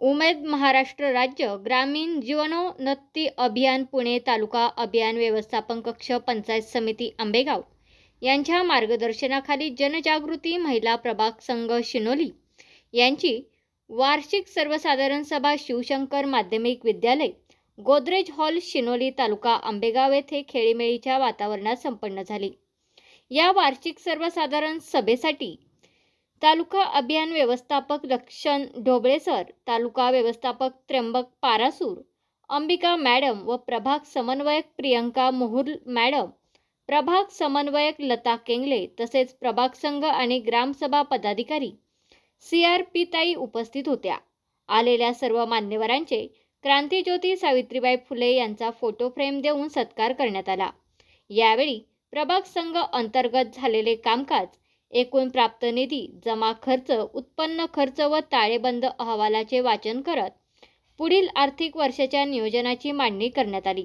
उमेद महाराष्ट्र राज्य ग्रामीण जीवनोन्नती अभियान पुणे तालुका अभियान व्यवस्थापन कक्ष पंचायत समिती आंबेगाव यांच्या मार्गदर्शनाखाली जनजागृती महिला प्रभाग संघ शिनोली यांची वार्षिक सर्वसाधारण सभा शिवशंकर माध्यमिक विद्यालय गोदरेज हॉल शिनोली तालुका आंबेगाव येथे खेळीमेळीच्या वातावरणात संपन्न झाली. या वार्षिक सर्वसाधारण सभेसाठी तालुका अभियान व्यवस्थापक लक्षण ढोबळे सर तालुका व्यवस्थापक त्र्यंबक पारासूर अंबिका मॅडम व प्रभाग समन्वयक प्रियंका मोहुल मॅडम प्रभाग समन्वयक लता केंगले तसेच प्रभाग संघ आणि ग्रामसभा पदाधिकारी सी आर पी ताई उपस्थित होत्या. आलेल्या सर्व मान्यवरांचे क्रांतीज्योती सावित्रीबाई फुले यांचा फोटो फ्रेम देऊन सत्कार करण्यात आला. यावेळी प्रभाग संघ अंतर्गत झालेले कामकाज एकूण प्राप्त निधी जमा खर्च उत्पन्न खर्च व ताळेबंद अहवालाचे वाचन करत पुढील आर्थिक वर्षाच्या नियोजनाची मांडणी करण्यात आली.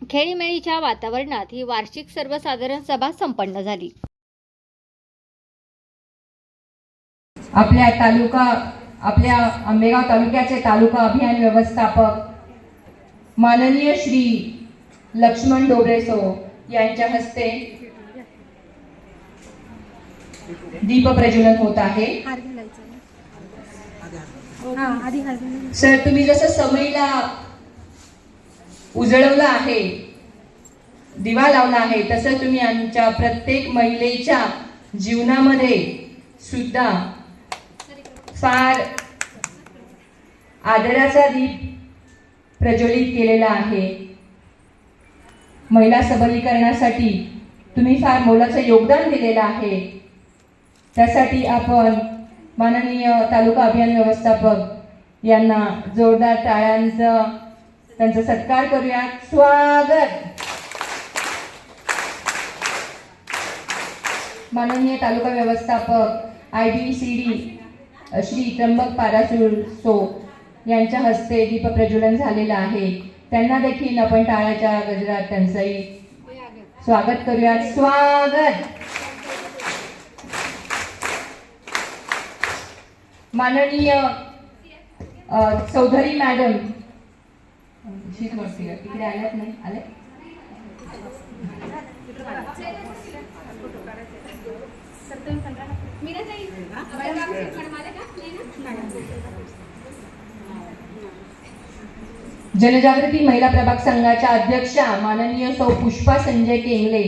खेळीमेळीच्या वातावरणात ही वार्षिक सर्वसाधारण सभा संपन्न झाली. आपल्या तालुका आपल्या आंबेगाव तालुक्याचे तालुका अभियान व्यवस्थापक माननीय श्री लक्ष्मण डोबरेसो यांच्या हस्ते दीप प्रज्वलन होत आहे. हा सर तुम्ही जसं समईला उजळवलं आहे दिवा लावला आहे तसं तुम्ही आमच्या प्रत्येक महिलेच्या जीवनामध्ये सुद्धा फार आदराचा दीप प्रज्वलित केलेला आहे. महिला सबलीकरणासाठी तुम्ही फार मोलाचं योगदान दिलेलं आहे. त्यासाठी आपण माननीय तालुका अभियान व्यवस्थापक यांना जोरदार टाळ्यांचं त्यांचा सत्कार करूया स्वागत! माननीय तालुका व्यवस्थापक I B C D Shri Trimbak Parasur so यांच्या हस्ते दीप प्रज्वलन झालेलं आहे. त्यांना देखील आपण टाळ्याच्या गजरात त्यांचंही स्वागत करूया स्वागत! माननीय चौधरी मॅडम. शीच वरती तिकडे आल्यात नाही? आले? जनजागृती महिला प्रभाग संघाच्या अध्यक्षा माननीय सौ पुष्पा संजय केंगले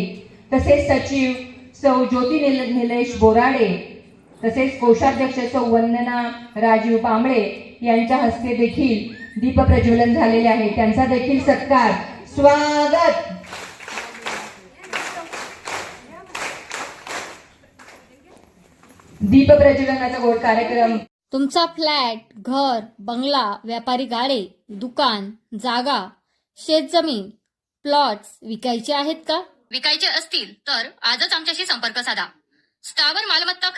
तसेच सचिव सौ ज्योती निलेश बोराडे तसेच कोषाध्यक्ष सौ वंदना राजीव पांबळे यांच्या हस्ते देखील दीप प्रज्वलन झालेले आहे. त्यांचा देखील सत्कार. स्वागत! दीप प्रज्वलनाचा गोड कार्यक्रम. तुमचा फ्लॅट घर बंगला व्यापारी गाडे दुकान जागा शेतजमीन प्लॉट्स विकायचे आहेत का? विकायचे असतील तर आजच आमच्याशी संपर्क साधा. स्थावर मालमत्ता